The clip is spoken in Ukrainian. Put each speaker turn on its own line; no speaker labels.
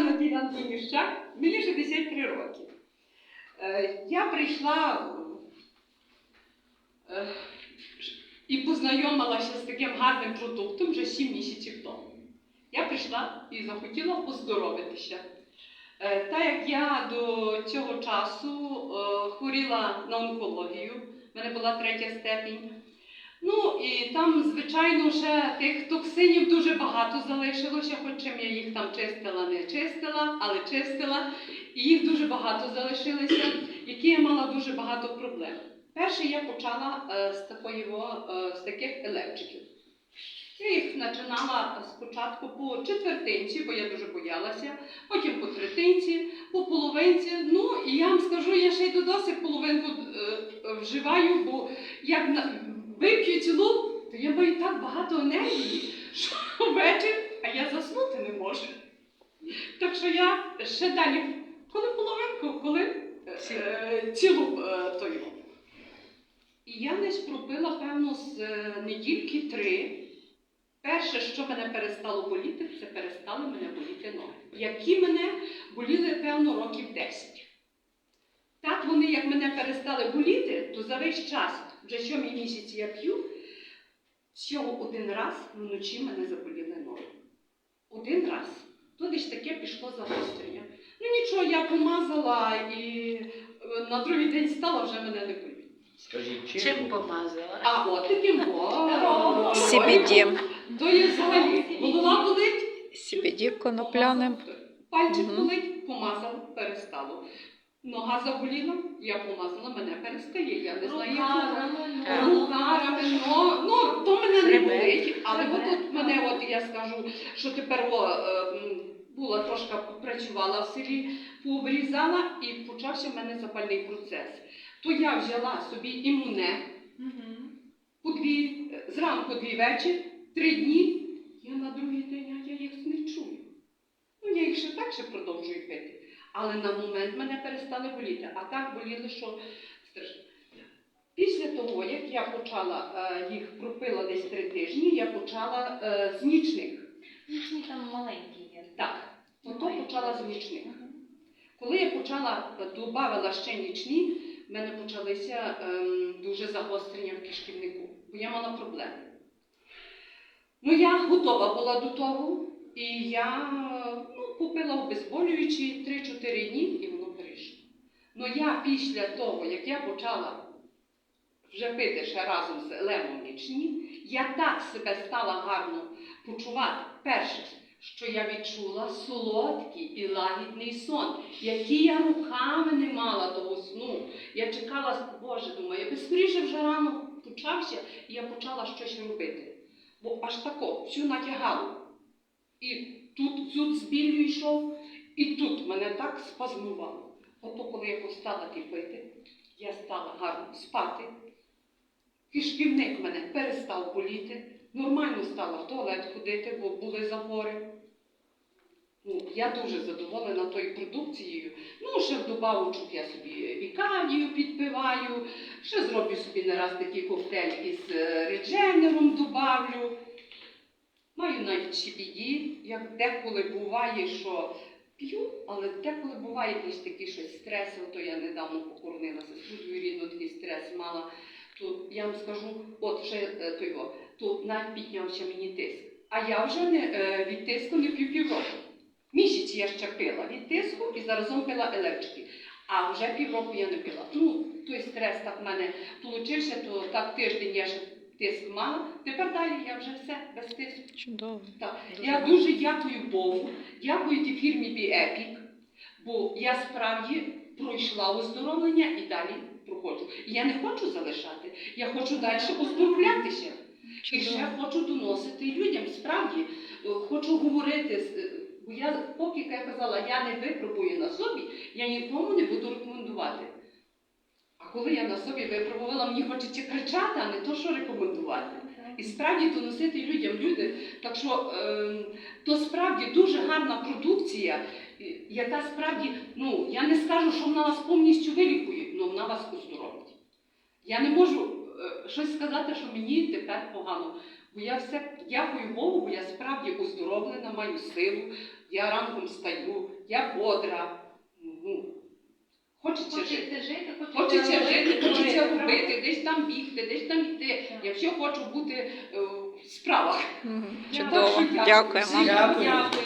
Надія Антоніщак, мені 63 роки. Е, Я прийшла е, і познайомилася з таким гарним продуктом вже 7 місяців тому. Я прийшла і захотіла поздоровитися. Е, Так як я до цього часу хворіла на онкологію, в мене була третя степінь. Ну і там, звичайно, ще тих токсинів дуже багато залишилося, хоч чим я їх там чистила, не чистила, але чистила. І їх дуже багато залишилося, які я мала дуже багато проблем. Перше я почала е, з, такої, е, з таких елевчиків. Я їх починала спочатку по четвертинці, бо я дуже боялася, потім по третинці, по половинці. Ну і я вам скажу, я ще й до досі половинку е, вживаю, бо як на, вип'ю цілу, то я маю так багато енергії, що ввечері, а я заснути не можу. Так що я ще далі, коли половинку, коли е, е, цілу е, тою. І я десь пропила, певно, з е, недільки три. Перше, що мене перестало боліти, це перестали мене боліти ноги, які мене боліли, певно, років 10. Мене перестали боліти, то за весь час, вже сьомий місяць я п'ю, всього один раз вночі мене заболіли ноги. Один раз. То десь таке пішло загострення. Ну нічого, я помазала і е, на другий день стала, вже мене не болить.
Скажіть, чим?
Чим помазала?
А от таким о,
CBD.
То є взагалі голова болить,
CBD конопляним.
Пальчик
Мгм.
болить, помазав, перестало. Нога заболіла, я помазала, мене перестає. Я не знаю, як
Е.
руками, но, ну, то мене не болить. Але
Хребет.
от мене, от я скажу, що тепер о, е, була трошки працювала в селі, пообрізала і почався в мене запальний процес. То я взяла собі імуне, по дві, е, зранку дві вечір, три дні, я на другий день я їх не чую. Ну, я їх ще так ще продовжую пити. Але на момент мене перестали боліти. А так боліли, що страшно. Після того, як я почала е, їх пропила десь три тижні, я почала е, з нічних.
Їхні там маленькі є.
Так, ото почала з нічних. Коли я почала, додавала ще нічні, в мене почалися ем, дуже загострення в кишківнику, бо я мала проблеми. Ну, я готова була до того, і я купила обезболюючі 3-4 дні, і воно перейшло. Ну я після того, як я почала вже пити ще разом з лемом нічні, я так себе стала гарно почувати. Перше, що я відчула солодкий і лагідний сон, який я руками не мала того сну. Я чекала, Боже, думаю, я би вже рано почався, і я почала щось робити. Бо аж тако, всю натягало. І тут зуд з йшов, і тут мене так спазмувало. Ото коли я постала ті пити, я стала гарно спати. Кишківник мене перестав боліти, нормально стала в туалет ходити, бо були запори. Ну, я дуже задоволена тою продукцією. Ну, ще в добавочок я собі вікадію підпиваю, ще зроблю собі не раз такий коктейль із е, редженером добавлю. Маю навіть CBD, як деколи буває, що п'ю, але деколи буває якийсь такий щось стрес, то я недавно покоронилася з свою рідну такий стрес мала. То я вам скажу, от ще е, той, то навіть піднявся мені тиск. А я вже не, е, від тиску не п'ю півроку. Місяць я ще пила від тиску і заразом пила елевчики. А вже півроку я не пила. Ну, той стрес так в мене получився, то так тиждень я ще тиск мала. Тепер далі я вже все без тиску.
Чудово.
Так.
Дуже
Я дуже дякую Богу, дякую тій фірмі BeEpic, бо я справді пройшла оздоровлення і далі проходжу. Я не хочу залишати, я хочу далі оздоровлятися. І ще хочу доносити людям, справді, е, хочу говорити, е, бо я, поки як я казала, я не випробую на собі, я нікому не буду рекомендувати. Коли я на собі випробувала, мені хочеться кричати, а не то, що рекомендувати. І справді доносити людям люди. Так що ем, то справді дуже гарна продукція, яка справді, ну я не скажу, що вона вас повністю вилікує, але вона вас оздоровить. Я не можу е, щось сказати, що мені тепер погано. Бо я все дякую Богу, бо я справді оздоровлена, маю силу, я ранком встаю, я бодра. Ну, хочеться жити.
Жити,
Хочеться жити, хочеться
робити.
робити, десь там бігти, десь там йти. якщо хочу бути е, в справах.
Чудово. Дякуємо.
всім.
Дякую.
Дякую.